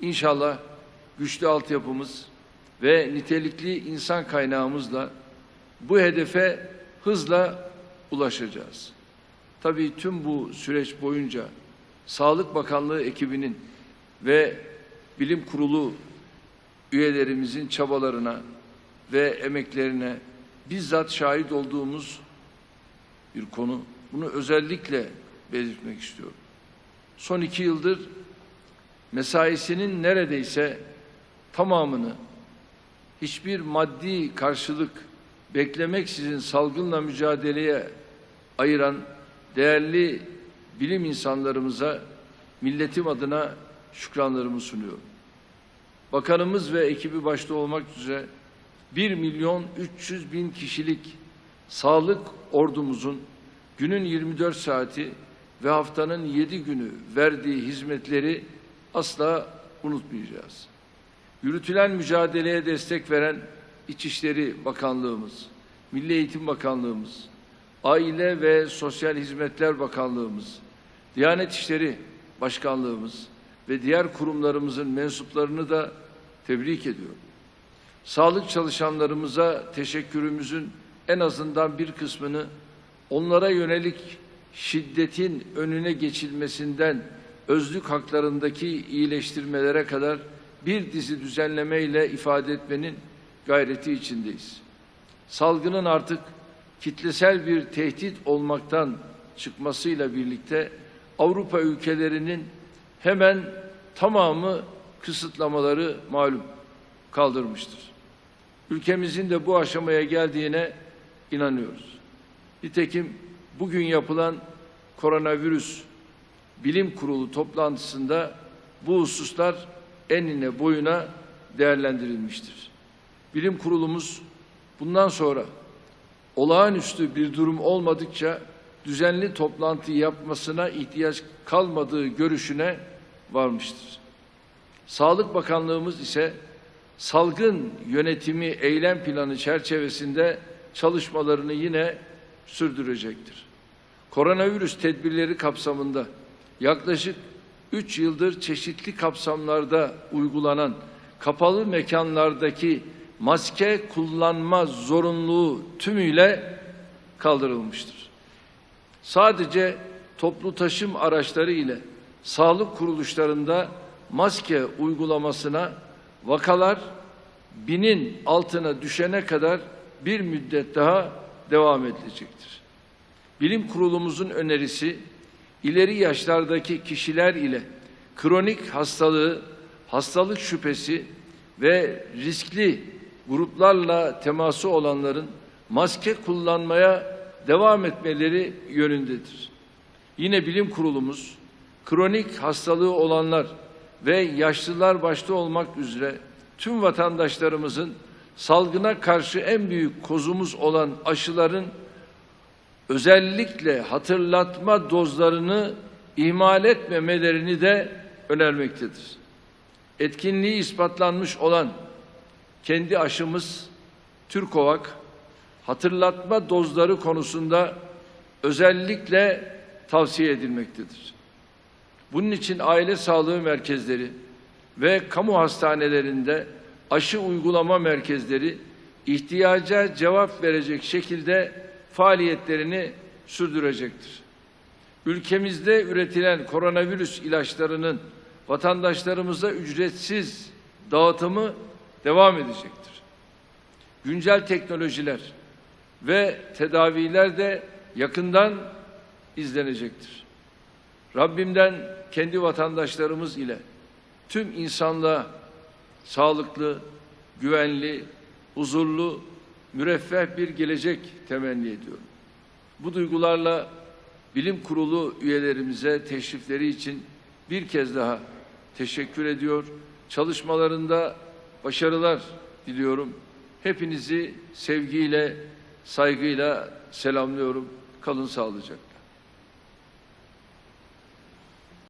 İnşallah güçlü altyapımız ve nitelikli insan kaynağımızla bu hedefe hızla ulaşacağız. Tabii tüm bu süreç boyunca Sağlık Bakanlığı ekibinin ve Bilim Kurulu üyelerimizin çabalarına ve emeklerine bizzat şahit olduğumuz bir konu. Bunu özellikle belirtmek istiyorum. Son iki yıldır mesaisinin neredeyse tamamını hiçbir maddi karşılık beklemeksizin salgınla mücadeleye ayıran değerli bilim insanlarımıza milletim adına şükranlarımı sunuyorum. Bakanımız ve ekibi başta olmak üzere 1 milyon 300 bin kişilik sağlık ordumuzun günün 24 saati ve haftanın 7 günü verdiği hizmetleri asla unutmayacağız. Yürütülen mücadeleye destek veren İçişleri Bakanlığımız, Milli Eğitim Bakanlığımız, Aile ve Sosyal Hizmetler Bakanlığımız, Diyanet İşleri Başkanlığımız ve diğer kurumlarımızın mensuplarını da tebrik ediyorum. Sağlık çalışanlarımıza teşekkürümüzün en azından bir kısmını onlara yönelik şiddetin önüne geçilmesinden özlük haklarındaki iyileştirmelere kadar bir dizi düzenlemeyle ifade etmenin gayreti içindeyiz. Salgının artık kitlesel bir tehdit olmaktan çıkmasıyla birlikte Avrupa ülkelerinin hemen tamamı kısıtlamaları malum kaldırmıştır. Ülkemizin de bu aşamaya geldiğine inanıyoruz. Nitekim bugün yapılan koronavirüs bilim kurulu toplantısında bu hususlar enine boyuna değerlendirilmiştir. Bilim kurulumuz bundan sonra olağanüstü bir durum olmadıkça düzenli toplantı yapmasına ihtiyaç kalmadığı görüşüne varmıştır. Sağlık Bakanlığımız ise salgın yönetimi eylem planı çerçevesinde çalışmalarını yine sürdürecektir. Koronavirüs tedbirleri kapsamında yaklaşık 3 yıldır çeşitli kapsamlarda uygulanan kapalı mekanlardaki maske kullanma zorunluluğu tümüyle kaldırılmıştır. Sadece toplu taşım araçları ile sağlık kuruluşlarında maske uygulamasına vakalar binin altına düşene kadar bir müddet daha devam edilecektir. Bilim kurulumuzun önerisi ileri yaşlardaki kişiler ile kronik hastalığı, hastalık şüphesi ve riskli gruplarla teması olanların maske kullanmaya devam etmeleri yönündedir. Yine bilim kurulumuz kronik hastalığı olanlar ve yaşlılar başta olmak üzere tüm vatandaşlarımızın salgına karşı en büyük kozumuz olan aşıların özellikle hatırlatma dozlarını ihmal etmemelerini de önermektedir. Etkinliği ispatlanmış olan kendi aşımız Türkovak hatırlatma dozları konusunda özellikle tavsiye edilmektedir. Bunun için aile sağlığı merkezleri ve kamu hastanelerinde aşı uygulama merkezleri ihtiyaca cevap verecek şekilde faaliyetlerini sürdürecektir. Ülkemizde üretilen koronavirüs ilaçlarının vatandaşlarımıza ücretsiz dağıtımı devam edecektir. Güncel teknolojiler ve tedaviler de yakından izlenecektir. Rabbimden kendi vatandaşlarımız ile tüm insanlığa sağlıklı, güvenli, huzurlu, müreffeh bir gelecek temenni ediyorum. Bu duygularla bilim kurulu üyelerimize teşrifleri için bir kez daha teşekkür ediyor. Çalışmalarında başarılar diliyorum. Hepinizi sevgiyle, saygıyla selamlıyorum. Kalın sağlıcakla.